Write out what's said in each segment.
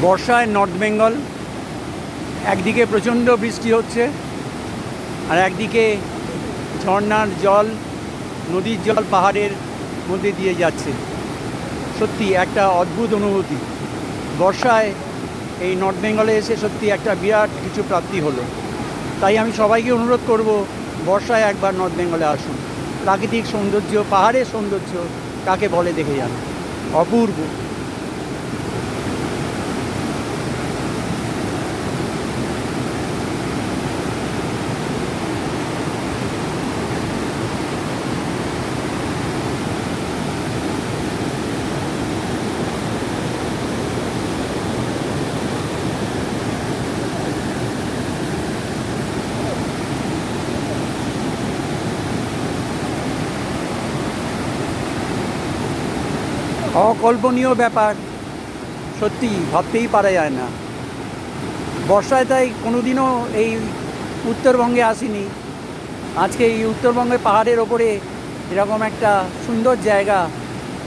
বর্ষায় নর্থ বেঙ্গল, একদিকে প্রচণ্ড বৃষ্টি হচ্ছে আর একদিকে ঝর্নার জল, নদীর জল পাহাড়ের মধ্যে দিয়ে যাচ্ছে। সত্যি একটা অদ্ভুত অনুভূতি। বর্ষায় এই নর্থ বেঙ্গলে এসে সত্যি একটা বিরাট কিছু প্রাপ্তি হলো। তাই আমি সবাইকে অনুরোধ করব, বর্ষায় একবার নর্থ বেঙ্গলে আসুন। প্রাকৃতিক সৌন্দর্য, পাহাড়ের সৌন্দর্য কাকে বলে দেখে যান। অপূর্ব। অকল্পনীয় ব্যাপার। সত্যি ভাবতেই পারা যায় না। বর্ষায় তাই কোনোদিনও এই উত্তরবঙ্গে আসিনি। আজকে এই উত্তরবঙ্গে পাহাড়ের ওপরে এরকম একটা সুন্দর জায়গা,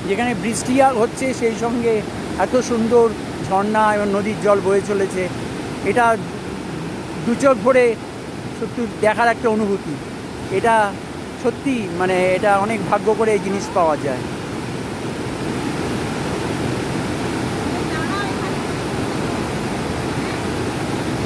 যেখানে বৃষ্টি হচ্ছে সেই সঙ্গে এত সুন্দর ঝর্ণা এবং নদীর জল বয়ে চলেছে। এটা দু চোখ ভরে সত্যি দেখার একটা অনুভূতি। এটা সত্যি মানে এটা অনেক ভাগ্য করে এই জিনিস পাওয়া যায়।